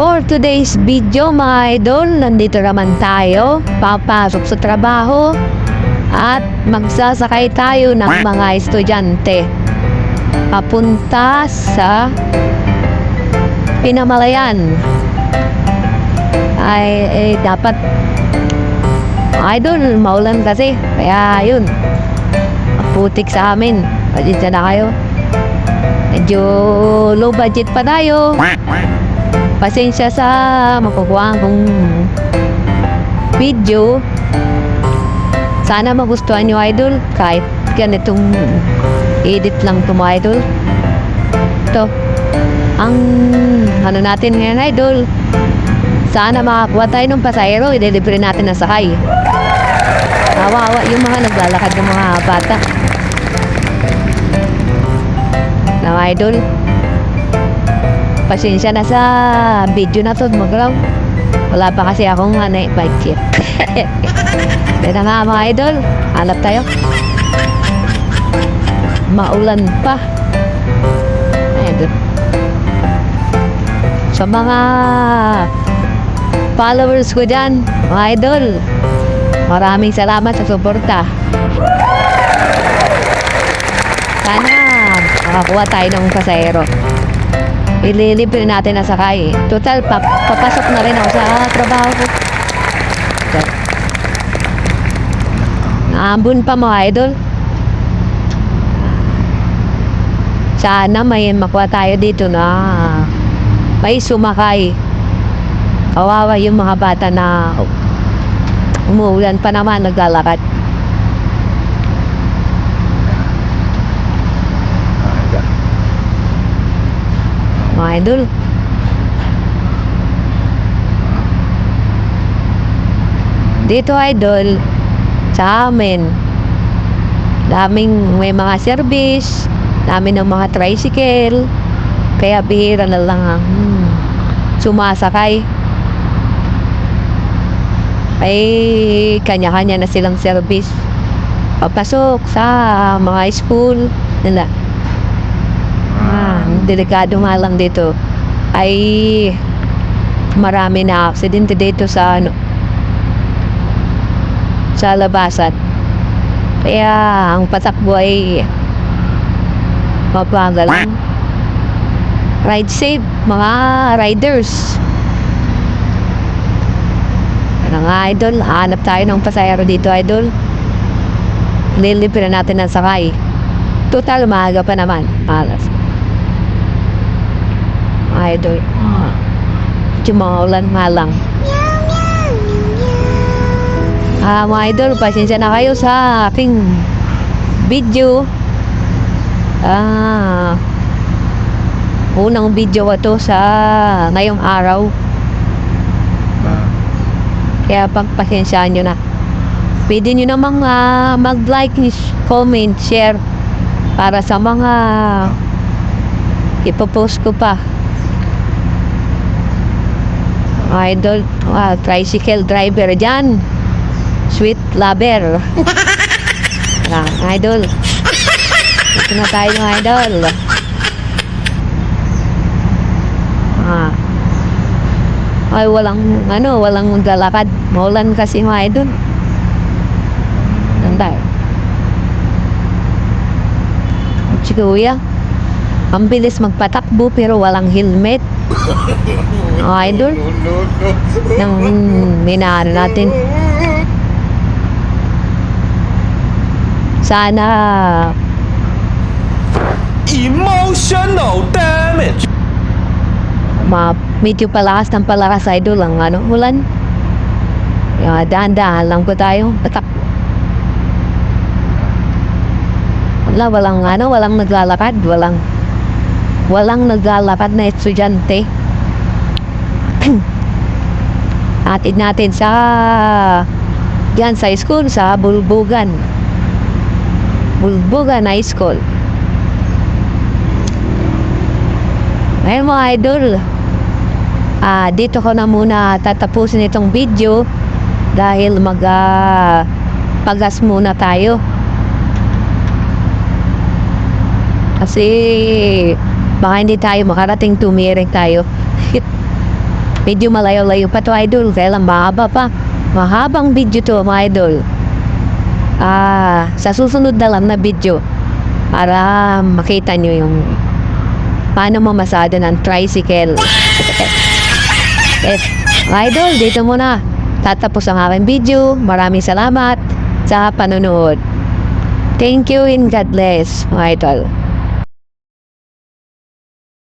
For today's video mga idol, nandito naman tayo, papasok sa trabaho at magsasakay tayo ng mga estudyante papunta sa Pinamalayan. Ay, eh, dapat idol, maulan kasi. Kaya yun, putik sa amin. Pasensya na kayo. Medyo low budget pa tayo. Pasensya sa makukuha kong video. Sana magustuhan nyo idol kahit ganitong edit lang to idol. Ito. Ang ano natin ngayon idol. Sana makakuha tayo ng pasahero. Idelibre natin na sakay. Kawawa yung mga naglalakad ng mga bata. Na idol. Pasensya na sa video na to magraw. Wala pa kasi akong ano, bike kit. Kaya nga mga idol, hanap tayo. Maulan pa. Idol. Sa mga followers ko dyan, mga idol, maraming salamat sa suporta. Sana makakuha tayo ng pasahero ililibre natin na sakay. Total, pap papasok na rin ako sa trabaho ko. So, naambun pa mga idol. Sana may makuha tayo dito na may sumakay. Kawawa yung mga bata na umuulan pa naman naglalakad. Idol. Dito idol, sa amin, daming may mga service, dami ng mga tricycle, kaya bihira na lang ang hmm, sumasakay. Ay, kanya-kanya na silang service. Papasok sa mga school nila. Delikado nga lang dito ay marami na aksidente dito sa ano sa labasan. Kaya ang patakbo ay mabagal. Ride safe, mga riders. Nga, idol? Hanap tayo ng pasayero dito, idol. Lilibre natin ng sakay. Total, maaga pa naman. Alas. Idol. Medyo mga ulan nga lang. Ah, mga idol, pasensya na kayo sa aking video. Ah, unang video ko sa ngayong araw. Kaya pagpasensyaan nyo na. Pwede nyo namang ah, mag-like, comment, share para sa mga ipopost ko pa. Idol, ah, tricycle driver dyan. Sweet lover. Ah, idol. Ito na tayo ng idol. Ah. Ay, walang, ano, walang maglalakad. Maulan kasi mga idol. Nandar. Si kuya, ang bilis magpatakbo pero walang helmet. Mga idol. Nang minano natin. Sana Emotional damage. ma medyo palakas ng palakas idol ang ano, ulan. Kaya dahan-dahan lang po tayo. Patak. Wala, walang ano, walang naglalakad, walang walang naglalakad na estudyante. Atid natin sa yan sa school, sa Bulbugan. Bulbugan High School. Ngayon mga idol, ah, dito ko na muna tatapusin itong video dahil mag ah, pagas muna tayo. Kasi baka hindi tayo makarating tumiring tayo. Medyo malayo-layo pa to idol, kaya lang mahaba pa. Mahabang video to mga idol. Ah, sa susunod na lang na video para makita nyo yung paano mamasada ng tricycle. mga idol, dito muna. Tatapos ang aking video. Maraming salamat sa panonood. Thank you and God bless, mga idol.